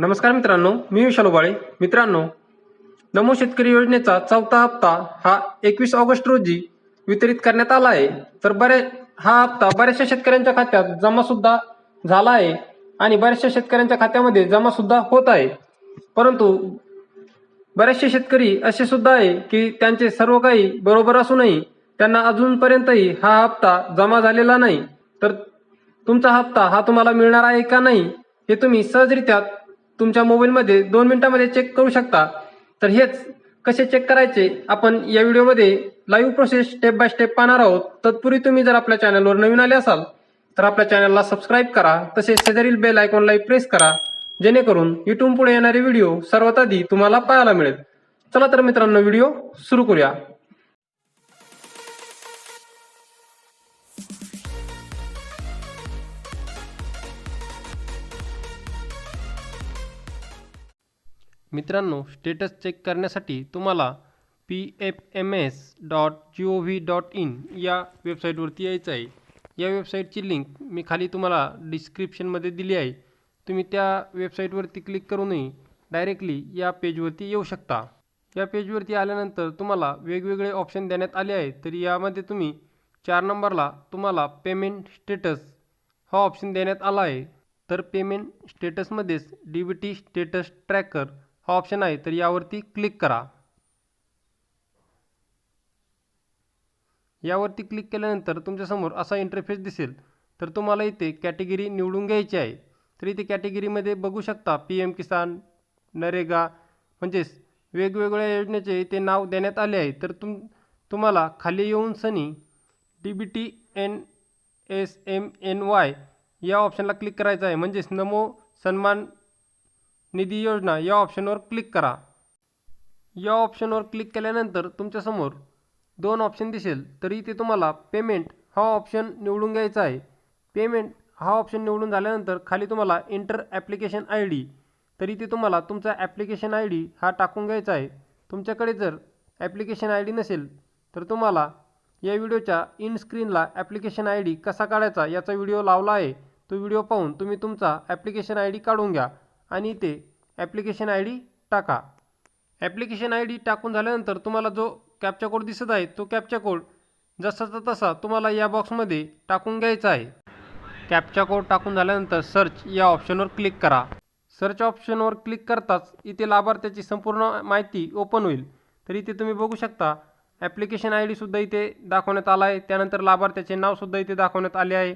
नमस्कार मित्रांनो मी विशाल उबाळे. मित्रांनो नमो शेतकरी योजनेचा चौथा हप्ता हा एकवीस ऑगस्ट रोजी वितरित करण्यात आला आहे. तर बऱ्या हा हप्ता बऱ्याचशा शेतकऱ्यांच्या खात्यात जमा सुद्धा झाला आहे आणि बऱ्याचशा शेतकऱ्यांच्या खात्यामध्ये जमा सुद्धा होत आहे. परंतु बरेचसे शेतकरी असे सुद्धा आहे की त्यांचे सर्व काही बरोबर असूनही त्यांना अजूनपर्यंतही हा हप्ता जमा झालेला नाही. तर तुमचा हप्ता हा तुम्हाला मिळणार आहे का नाही हे तुम्ही सहजरित्या तुमच्या मोबाईलमध्ये दोन मिनिटांमध्ये चेक करू शकता. तर हेच कसे चेक करायचे? आपण या व्हिडिओमध्ये live process step by step पाहणार आहोत. तत्पूर्वी तुम्ही जर आपल्या चॅनलवर नवीन आले असाल तर आपल्या चॅनलला सबस्क्राईब करा. तसेच शेजारील बेल आयकॉनला प्रेस करा. जेणेकरून इथून पुढे येणारे व्हिडिओ सर्वात आधी तुम्हाला पाहायला मिळेल. चला तर मित्रांनो व्हिडिओ सुरू करूया. मित्रांनो स्टेटस चेक करण्यासाठी तुम्हाला P F M S dot G O V dot in या वेबसाईटवरती यायचं आहे. या वेबसाईटची लिंक मी खाली तुम्हाला डिस्क्रिप्शनमध्ये दिली आहे. तुम्ही त्या वेबसाईटवरती क्लिक करूनही डायरेक्टली या पेजवरती येऊ शकता. या पेजवरती आल्यानंतर तुम्हाला वेगवेगळे ऑप्शन देण्यात आले आहेत. तर यामध्ये तुम्ही चार नंबरला तुम्हाला पेमेंट स्टेटस हा ऑप्शन देण्यात आला आहे. तर payment स्टेटसमध्येच D B T status tracker हा ऑप्शन आहे. तर यावरती क्लिक करा. यावरती क्लिक केल्यानंतर तुमच्यासमोर असा इंटरफेस दिसेल. तर तुम्हाला इथे कॅटेगरी निवडून घ्यायची आहे. तर इथे कॅटेगरीमध्ये बघू शकता पी एम किसान नरेगा म्हणजेच वेगवेगळ्या योजनेचे इथे नाव देण्यात आले आहे. तर तुम तुम्हाला खाली येऊन सनी D B T N S M N Y या ऑप्शनला क्लिक करायचं आहे. म्हणजेच नमो सन्मान निधी योजना या ऑप्शनवर क्लिक करा. या ऑप्शनवर क्लिक केल्यानंतर तुमच्यासमोर दोन ऑप्शन दिसेल. तरी इथे तुम्हाला पेमेंट हा ऑप्शन निवडून घ्यायचा आहे. पेमेंट हा ऑप्शन निवडून झाल्यानंतर खाली तुम्हाला इंटर ॲप्लिकेशन आय डी. तरी इथे तुम्हाला तुमचा ॲप्लिकेशन आय डी हा टाकून घ्यायचा आहे. तुमच्याकडे जर ॲप्लिकेशन आय डी नसेल तर तुम्हाला या व्हिडिओच्या इन स्क्रीनला ॲप्लिकेशन आय डी कसा काढायचा याचा व्हिडिओ लावला आहे. तो व्हिडिओ पाहून तुम्ही तुमचा ॲप्लिकेशन आय डी काढून घ्या. आणि इथे ॲप्लिकेशन आय डी टाका. ॲप्लिकेशन आय डी टाकून झाल्यानंतर तुम्हाला जो कॅपचा कोड दिसत आहे तो कॅपचा कोड जसाचा तसा तुम्हाला या बॉक्समध्ये टाकून घ्यायचा आहे. कॅपचा कोड टाकून झाल्यानंतर सर्च या ऑप्शनवर क्लिक करा. सर्च ऑप्शनवर क्लिक करताच इथे लाभार्थ्याची संपूर्ण माहिती ओपन होईल. तर इथे तुम्ही बघू शकता ॲप्लिकेशन आय डीसुद्धा इथे दाखवण्यात आला आहे. त्यानंतर लाभार्थ्याचे नावसुद्धा इथे दाखवण्यात आले आहे.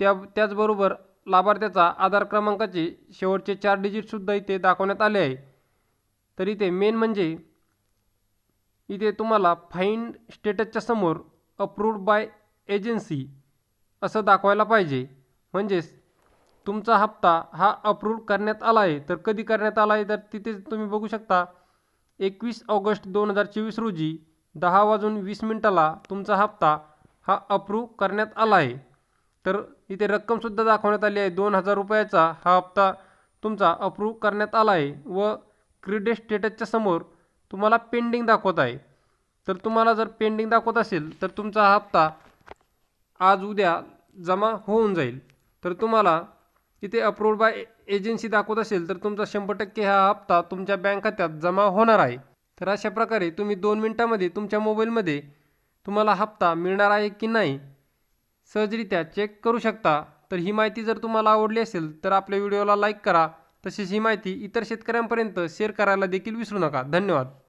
त्या त्याचबरोबर लाभार्थ्याचा आधार क्रमांकाचे शेवटचे चार डिजिटसुद्धा इथे दाखवण्यात आले आहे. तर इथे मेन म्हणजे इथे तुम्हाला फाईन स्टेटसच्या समोर अप्रूव्ड बाय एजन्सी असं दाखवायला पाहिजे. म्हणजेच तुमचा हप्ता हा अप्रूव्ह करण्यात आला आहे. तर कधी करण्यात आला आहे? तर तिथे तुम्ही बघू शकता एकवीस ऑगस्ट दोन हजार चोवीस रोजी दहा वाजून वीस मिनटाला तुमचा हप्ता हा अप्रूव्ह करण्यात आला आहे. तर इथे रक्कमसुद्धा दाखवण्यात आली आहे. दोन हजार रुपयाचा हा हप्ता तुमचा अप्रूव्ह करण्यात आला आहे व क्रेडिट स्टेटसच्या समोर तुम्हाला पेंडिंग दाखवत आहे. तर तुम्हाला जर पेंडिंग दाखवत असेल तर तुमचा हा हप्ता आज उद्या जमा होऊन जाईल. तर तुम्हाला इथे अप्रूव्ड बाय एजन्सी दाखवत असेल तर तुमचा शंभर टक्के हा हप्ता तुमच्या बँक खात्यात जमा होणार आहे. तर अशा प्रकारे तुम्ही दोन मिनटामध्ये तुमच्या मोबाईलमध्ये तुम्हाला हप्ता मिळणार आहे की नाही सहजरित्या चेक करू शकता. तर ही माहिती जर तुम्हाला आवडली असेल तर आपल्या व्हिडिओला लाईक करा. तसेच ही माहिती इतर शेतकऱ्यांपर्यंत शेअर करायला देखील विसरू नका. धन्यवाद.